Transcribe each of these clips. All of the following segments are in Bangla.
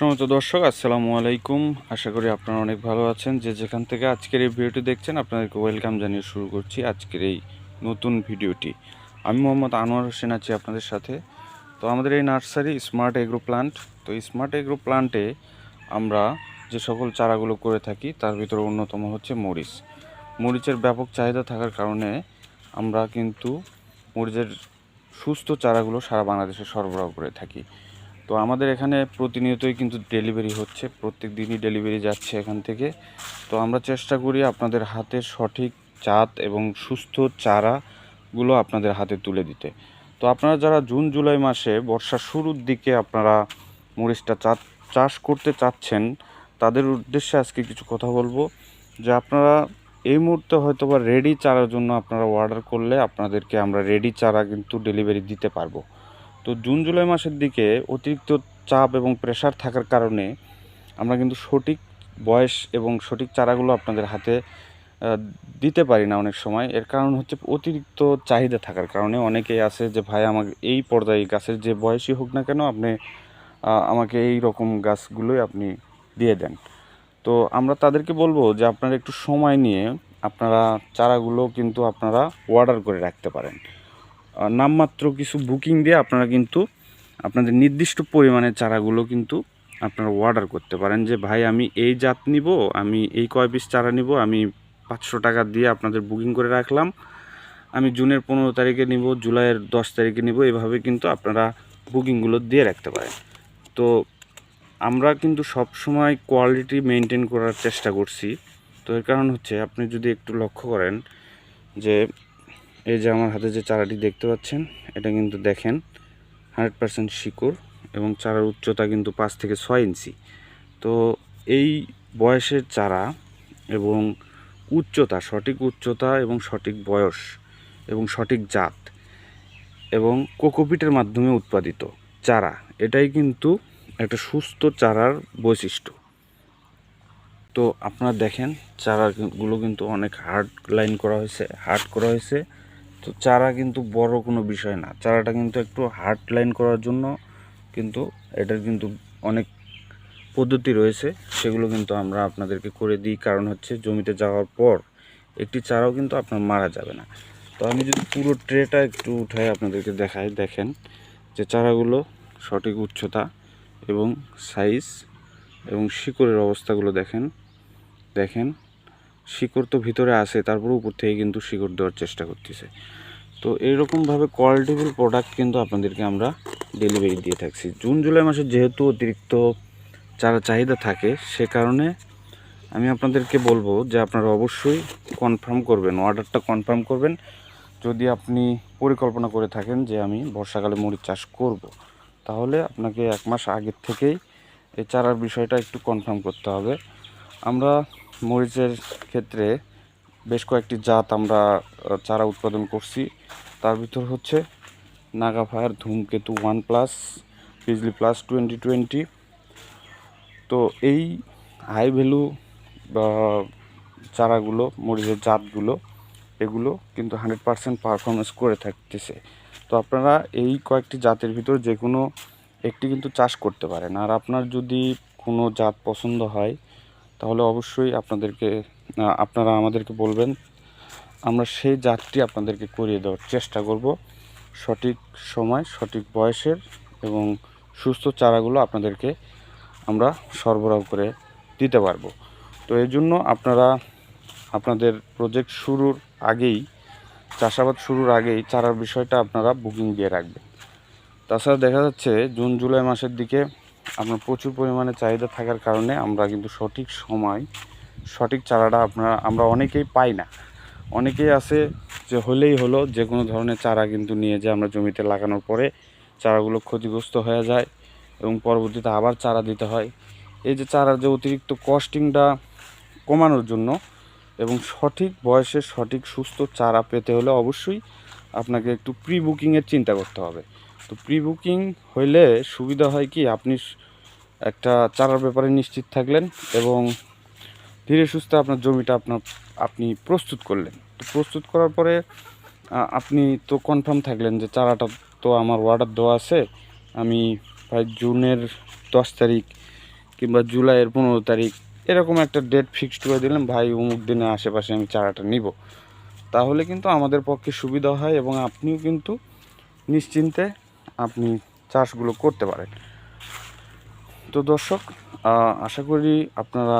সমস্ত দর্শক, আসসালামু আলাইকুম। আশা করি আপনারা অনেক ভালো আছেন। যে যেখান থেকে আজকের এই ভিডিওটি দেখছেন, আপনাদেরকে ওয়েলকাম জানিয়ে শুরু করছি আজকের এই নতুন ভিডিওটি। আমি মোহাম্মদ আনোয়ার হোসেন আছি আপনাদের সাথে। তো আমাদের এই নার্সারি স্মার্ট এগ্রো প্লান্ট, তো স্মার্ট এগ্রো প্লান্টে আমরা যে সকল চারাগুলো করে থাকি, তার ভিতরে অন্যতম হচ্ছে মরিচ। মরিচের ব্যাপক চাহিদা থাকার কারণে আমরা কিন্তু মরিচের সুস্থ চারাগুলো সারা বাংলাদেশে সরবরাহ করে থাকি। তো আমাদের এখানে প্রতিনিয়তই কিন্তু ডেলিভারি হচ্ছে প্রত্যেক দিনই ডেলিভারি যাচ্ছে এখান থেকে। তো আমরা চেষ্টা করি আপনাদের হাতে সঠিক জাত এবং সুস্থ চারাগুলো আপনাদের হাতে তুলে দিতে। তো আপনারা যারা জুন, জুলাই মাসে বর্ষার শুরুর দিকে আপনারা মরিচটা চা- চাষ করতে চাচ্ছেন, তাদের উদ্দেশ্যে আজকে কিছু কথা বলব। যে আপনারা এই মুহূর্তে হয়তো বা রেডি চারার জন্য আপনারা অর্ডার করলে আপনাদেরকে আমরা রেডি চারা কিন্তু ডেলিভারি দিতে পারব। তো জুন, জুলাই মাসের দিকে অতিরিক্ত চাপ এবং প্রেশার থাকার কারণে আমরা কিন্তু সঠিক বয়স এবং সঠিক চারাগুলো আপনাদের হাতে দিতে পারি না অনেক সময়। এর কারণ হচ্ছে অতিরিক্ত চাহিদা থাকার কারণে। অনেকেই আছে যে, ভাই, আমাকে এই পর্যায়ে গাছের যে বয়সই হোক না কেন, আপনি আমাকে এই রকম গাছগুলোই আপনি দিয়ে দেন। তো আমরা তাদেরকে বলব যে, আপনারা একটু সময় নিয়ে আপনারা চারাগুলো কিন্তু আপনারা অর্ডার করে রাখতে পারেন। নামমাত্র কিছু বুকিং দিয়ে আপনারা কিন্তু আপনাদের নির্দিষ্ট পরিমাণের চারাগুলো কিন্তু আপনারা অর্ডার করতে পারেন যে, ভাই, আমি এই জাত নিব, আমি এই কয় পিস চারা নিব, আমি পাঁচশো টাকা দিয়ে আপনাদের বুকিং করে রাখলাম। আমি জুনের পনেরো তারিখে নিব, জুলাইয়ের দশ তারিখে নিব। এভাবে কিন্তু আপনারা বুকিংগুলো দিয়ে রাখতে পারেন। তো আমরা কিন্তু সব সময় কোয়ালিটি মেনটেন করার চেষ্টা করছি। তো এর কারণ হচ্ছে, আপনি যদি একটু লক্ষ্য করেন যে এই যে আমার হাতে যে চারাটি দেখতে পাচ্ছেন, এটা কিন্তু দেখেন হান্ড্রেড পারসেন্ট শিকড় এবং চারার উচ্চতা কিন্তু পাঁচ থেকে ছয় ইঞ্চি। তো এই বয়সের চারা এবং উচ্চতা, সঠিক উচ্চতা এবং সঠিক বয়স এবং সঠিক জাত এবং কোকোপিটের মাধ্যমে উৎপাদিত চারা, এটাই কিন্তু একটা সুস্থ চারার বৈশিষ্ট্য। তো আপনারা দেখেন, চারাগুলো কিন্তু অনেক হার্ড লাইন করা হয়েছে হার্ড করা হয়েছে। তো চারা কিন্তু বড় কোনো বিষয় না। চারাটা কিন্তু একটু হার্ড লাইন করার জন্য কিন্তু এটার কিন্তু অনেক পদ্ধতি রয়েছে, সেগুলো কিন্তু আমরা আপনাদেরকে করে দিই। কারণ হচ্ছে জমিতে যাওয়ার পর একটি চারাও কিন্তু আপনার মারা যাবে না। তো আমি যদি পুরো ট্রেটা একটু উঠাই আপনাদেরকে দেখাই, দেখেন যে চারাগুলো সঠিক উচ্চতা এবং সাইজ এবং শিকড়ের অবস্থাগুলো দেখেন দেখেন। শিকড় তো ভিতরে আছে তারপরে উপর থেকে কিন্তু শিকড় দেওয়ার চেষ্টা করতেছে। তো এইরকমভাবে কোয়ালিটিফুল প্রোডাক্ট কিন্তু আপনাদেরকে আমরা ডেলিভারি দিয়ে থাকছি। জুন, জুলাই মাসে যেহেতু অতিরিক্ত চারা চাহিদা থাকে, সে কারণে আমি আপনাদেরকে বলব যে আপনারা অবশ্যই কনফার্ম করবেন অর্ডারটা কনফার্ম করবেন। যদি আপনি পরিকল্পনা করে থাকেন যে আমি বর্ষাকালে মরিচ চাষ করব। তাহলে আপনাকে এক মাস আগের থেকেই এই চারার বিষয়টা একটু কনফার্ম করতে হবে। আমরা মরিচের ক্ষেত্রে বেশ কয়েকটি জাত আমরা চারা উৎপাদন করছি। তার ভিতর হচ্ছে নাগাফায়ার ধূমকেতু ওয়ান প্লাস বিজলি প্লাস টোয়েন্টি টোয়েন্টি তো এই হাই ভ্যালু চারাগুলো, মরিচের জাতগুলো, এগুলো কিন্তু হান্ড্রেড পারসেন্ট পারফরমেন্স করে থাকতেছে। তো আপনারা এই কয়েকটি জাতের ভিতর যে কোনো একটি কিন্তু চাষ করতে পারেন। আর আপনার যদি কোনো জাত পছন্দ হয় তাহলে অবশ্যই আপনাদেরকে আপনারা আমাদেরকে বলবেন। আমরা সেই জাতটি আপনাদেরকে করিয়ে দেওয়ার চেষ্টা করব। সঠিক সময়, সঠিক বয়সের এবং সুস্থ চারাগুলো আপনাদেরকে আমরা সরবরাহ করে দিতে পারব। তো এই জন্য আপনারা, আপনাদের প্রজেক্ট শুরুর আগেই, চাষাবাদ শুরুর আগেই চারার বিষয়টা আপনারা বুকিং দিয়ে রাখবেন। তাছাড়া দেখা যাচ্ছে, জুন, জুলাই মাসের দিকে আপনার প্রচুর পরিমাণে চাহিদা থাকার কারণে আমরা কিন্তু সঠিক সময়, সঠিক চারাটা আপনারা, আমরা অনেকেই পাই না। অনেকেই আছে যে হলেই হলো, যে কোনো ধরনের চারা কিন্তু নিয়ে যে আমরা জমিতে লাগানোর পরে চারাগুলো ক্ষতিগ্রস্ত হয়ে যায় এবং পরবর্তীতে আবার চারা দিতে হয়। এই যে চারার যে অতিরিক্ত কস্টিংটা কমানোর জন্য এবং সঠিক বয়সে সঠিক সুস্থ চারা পেতে হলে অবশ্যই আপনাকে একটু প্রি বুকিংয়ের চিন্তা করতে হবে। তো প্রি বুকিং হইলে সুবিধা হয় কি? আপনি একটা চারার ব্যাপারে নিশ্চিত থাকলেন এবং ধীরে সুস্থে আপনার জমিটা আপনার, আপনি প্রস্তুত করলেন। তো প্রস্তুত করার পরে আপনি তো কনফার্ম থাকলেন যে চারাটা তো আমার অর্ডার দেওয়া আছে। আমি প্রায় জুনের দশ তারিখ কিংবা জুলাইয়ের পনেরো তারিখ এরকম একটা ডেট ফিক্সড করে দিলেন, ভাই অমুক দিনে আশেপাশে আমি চারাটা নিব। তাহলে কিন্তু আমাদের পক্ষে সুবিধা হয় এবং আপনিও কিন্তু নিশ্চিন্তে আপনি চাষগুলো করতে পারেন। তো দর্শক আশা করি আপনারা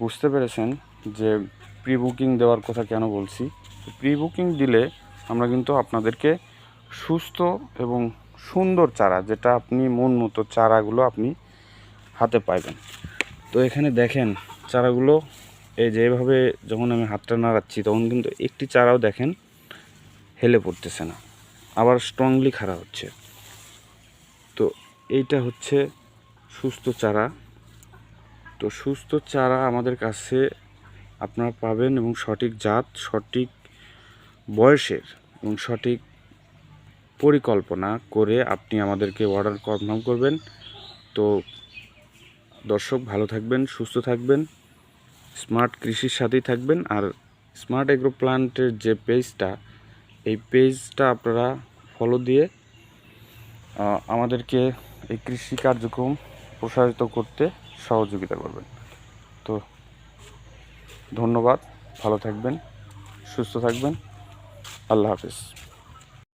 বুঝতে পেরেছেন যে প্রি বুকিং দেওয়ার কথা কেন বলছি। প্রি বুকিং দিলে আমরা কিন্তু আপনাদেরকে সুস্থ এবং সুন্দর চারা, যেটা আপনি মন মতো চারাগুলো আপনি হাতে পাইবেন। তো এখানে দেখেন চারাগুলো, এই যেভাবে যখন আমি হাতটা নাড়াচ্ছি, তখন কিন্তু একটি চারাও দেখেন হেলে পড়তেছে না। আবার স্ট্রংলি খাড়া হচ্ছে। তো এইটা হচ্ছে সুস্থ চারা। তো সুস্থ চারা আমাদের কাছে আপনারা পাবেন এবং সঠিক জাত, সঠিক বয়সের এবং সঠিক পরিকল্পনা করে আপনি আমাদেরকে অর্ডার কনফার্ম করবেন। তো দর্শক ভালো থাকবেন, সুস্থ থাকবেন স্মার্ট কৃষির সাথেই থাকবেন আর স্মার্ট এগ্রো প্লান্টের যে পেজটা এই পেজটা আপনারা ফলো দিয়ে আমাদেরকে এই কৃষি কার্যক্রম প্রসারিত করতে সহযোগিতা করবেন। তো ধন্যবাদ ভালো থাকবেন সুস্থ থাকবেন। আল্লাহ হাফিজ।